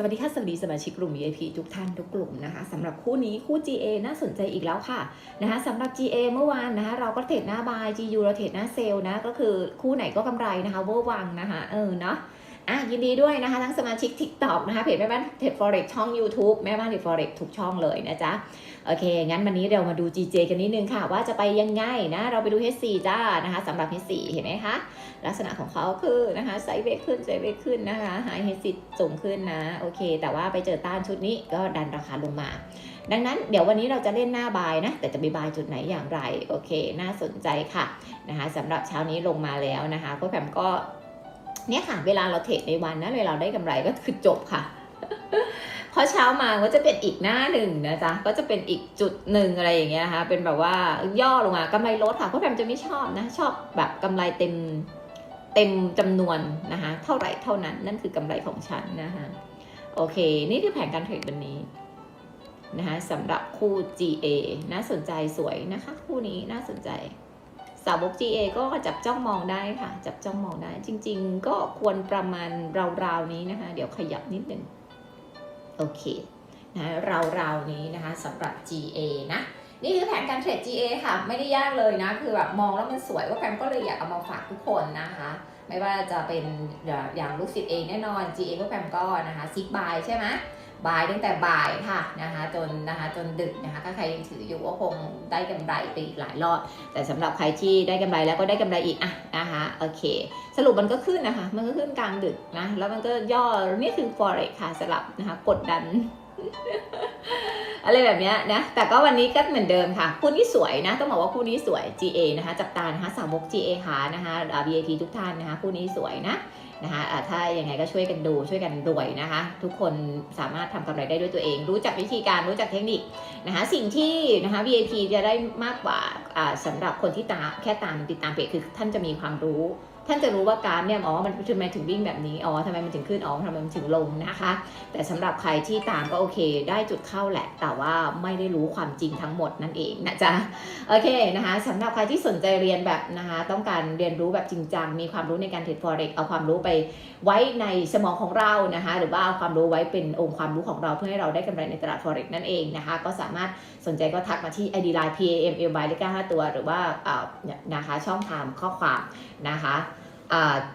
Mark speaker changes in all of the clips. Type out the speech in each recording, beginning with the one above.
Speaker 1: สวัสดีค่ะสวัสดีสมาชิกกลุ่ม VIP ทุกท่านทุกกลุ่มนะคะสำหรับคู่นี้คู่ GA น่าสนใจอีกแล้วค่ะนะคะสำหรับ GA เมื่อวานนะคะเราก็เทรดหน้าบาย GU เราเทรดหน้าเซล์นะก็คือคู่ไหนก็กำไรนะคะเวอร์วังนะคะเออเนาะ อะยินดีด้วยนะคะทั้งสมาชิก TikTok นะคะเพจแม่บ้านเทรด Forex ช่อง YouTube แม่บ้านเทรด Forex ทุกช่องเลยนะจ๊ะ โอเค งั้นวันนี้เรามาดู GJ กันนิดนึงค่ะ ว่าจะไปยังไงนะ เราไปดู H4 จ้านะคะสำหรับ H4 เห็นไหมคะ ลักษณะของเขาคือนะคะไซเวกขึ้นไซเวกขึ้นนะคะไฮเฮสิสูงขึ้นนะ โอเค แต่ว่าไปเจอต้านชุดนี้ก็ดันราคาลงมาดังนั้นเดี๋ยววันนี้เราจะเล่นหน้าบายนะ แต่จะไปบายจุดไหนอย่างไร โอเค น่าสนใจค่ะนะคะสำหรับเช้านี้ลงมาแล้วนะคะก็แผมก็ เนี่ยค่ะเวลาเราเทรดในวันนะเวลาเราได้กำไรก็คือจบค่ะพอเช้ามาก็จะเป็นอีกหน้าหนึ่งนะจ๊ะก็จะเป็นอีกจุดหนึ่งอะไรอย่างเงี้ยนะคะเป็นแบบว่าย่อลงมากำไรลดค่ะเพราะแพมจะไม่ชอบนะชอบแบบกำไรเต็มเต็มจำนวนนะคะเท่าไหร่เท่านั้นนั่นคือกำไรของฉันนะคะโอเค นี่คือแผนการเทรดวันนี้นะคะสำหรับคู่ GA น่าสนใจสวยนะคะ คู่นี้น่าสนใจาวก GA ก็จับจ้องมองได้ค่ะ จับจ้องมองได้ จริง ๆ ก็ควรประมาณราวๆนี้นะคะ เดี๋ยวขยับนิดนึงโอเคนะราวๆนี้นะคะสำหรับ GA นะนี่คือแผนการเทรด GA ค่ะ ไม่ได้ยากเลยนะ คือแบบมองแล้วมันสวยว่าแพมก็เลยอยากเอามาฝากทุกคนนะคะ ไม่ว่าจะเป็นอย่างลูกศิษย์เองแน่นอน GA ก็แพมก็นะคะซิกบายใช่ไหม บายตั้งแต่บ่ายค่ะนะคะจนนะคะจนดึกนะคะถ้าใครยังถืออยู่ก็คงได้กำไรไปอีกหลายรอบ แต่สำหรับใครที่ได้กำไรแล้วก็ได้กำไรอีกอะนะคะโอเค สรุปมันก็ขึ้นนะคะ มันก็ขึ้นกลางดึกนะแล้วมันก็ย่อนี่คือ forex ค่ะสลับนะคะกดดัน อะไรแบบเนี้ยนะ แต่ก็วันนี้ก็เหมือนเดิมค่ะ คู่นี้สวยนะ ต้องบอกว่าคู่นี้สวย GA นะคะ จับตานะคะสาวก GA ค่ะนะคะอ่า VIP ทุกท่านนะคะ คู่นี้สวยนะนะคะถ้ายังไงก็ช่วยกันดูช่วยกันรวยนะคะ ทุกคนสามารถทำกำไรได้ด้วยตัวเอง รู้จักวิธีการรู้จักเทคนิคนะคะสิ่งที่นะคะ VIP จะได้มากกว่าอ่าสำหรับคนที่ตามแค่ตามติดตามเพจคือท่านจะมีความรู้ ท่านจะรู้ว่ากาฟเนี่ยอ๋อมันทำไมถึงวิ่งแบบนี้อ๋อทำไมมันถึงขึ้นอ๋อทำไมมันถึงลงนะคะ แต่สำหรับใครที่ตามก็โอเค ได้จุดเข้าแหละ แต่ว่าไม่ได้รู้ความจริงทั้งหมดนั่นเองนะจ๊ะโอเคนะคะสำหรับใครที่สนใจเรียนแบบนะคะ ต้องการเรียนรู้แบบจริงจังมีความรู้ในการเทรด forex เอาความรู้ไปไว้ในสมองของเรานะคะ หรือว่าเอาความรู้ไว้เป็นองค์ความรู้ของเราเพื่อให้เราได้กำไรในตลาด forex นั่นเองนะคะ ก็สามารถสนใจก็ทักมาที่ ID line PAM L by เลข5ตัว หรือว่าเอ่อนะคะช่องทางข้อความนะคะ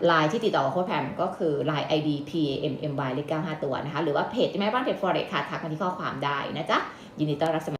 Speaker 1: ไลน์ที่ติดต่อโค้ดแพมก็คือลาย ID PAM M y เลข5ตัวนะคะ หรือว่าเพจแม่บ้านเทรด forex ค่ะ ทักมาที่ข้อความได้นะจ๊ะ ยินดีต้อนรับสมัคร